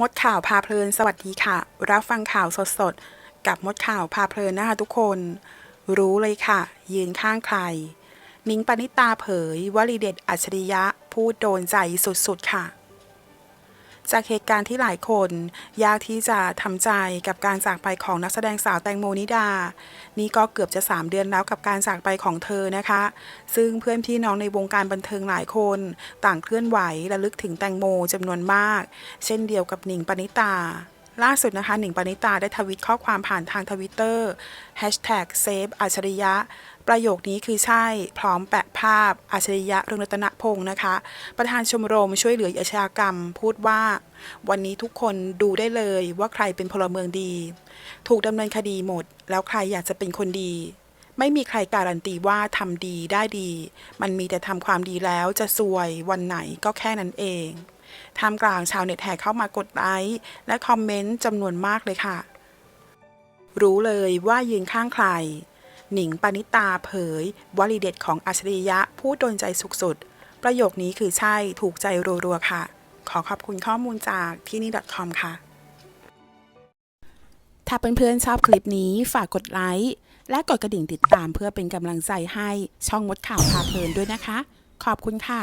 มดข่าวพาเพลิน สวัสดีค่ะ รับฟังข่าวสดๆ กับมดข่าวพาเพลินนะคะทุกคน รู้เลยค่ะ ยืนข้างใคร นิ้งปณิตาเผย วลีเด็ดอัจฉริยะ พูดโดนใจสุดๆค่ะ จากเหตุการณ์ที่หลายคน ยากที่จะทำใจกับการจากไปของนักแสดงสาวแตงโมนิดา นี่ก็เกือบจะ 3 เดือนแล้วกับการจากไปของเธอนะคะ ซึ่งเพื่อนพี่น้องในวงการบันเทิงหลายคน ต่างเคลื่อนไหวและลึกถึงแตงโมจำนวนมาก เช่นเดียวกับหนิงปณิตา ล่าสุดนะคะหนิงปณิตาได้ทวิตข้อความผ่านทางทวิตเตอร์ hashtag save อัจฉริยะ ประโยคนี้คือใช่ พร้อมแปะภาพอัจฉริยะเรืองรัตนพงศ์นะคะ ประธานชมรมช่วยเหลือออาชญากรรม พูดว่า วันนี้ทุกคนดูได้เลยว่าใครเป็นพลเมืองดี ถูกดำเนินคดีหมด แล้วใครอยากจะเป็นคนดีไม่มีใครการันตีว่าทำดีได้ดี มันมีแต่ทำความดีแล้วจะซวยวันไหนก็แค่นั้นเอง ท่ามกลางชาวเน็ตแห่เข้ามากดไลค์และคอมเมนต์จำนวนมากเลยค่ะ รู้เลยว่ายืนข้างใคร หนิงปณิตาเผย วลีเด็ดของอัจฉริยะพูดโดนใจสุดๆประโยคนี้คือใช่ถูกใจรัวๆค่ะ ขอขอบคุณข้อมูลจากที่นี่ .com ค่ะ ถ้าเพื่อนๆชอบคลิปนี้ฝากกดไลค์และกดกระดิ่งติดตามเพื่อเป็นกำลังใจให้ช่องมดข่าวพาเพลินด้วยนะคะ ขอบคุณค่ะ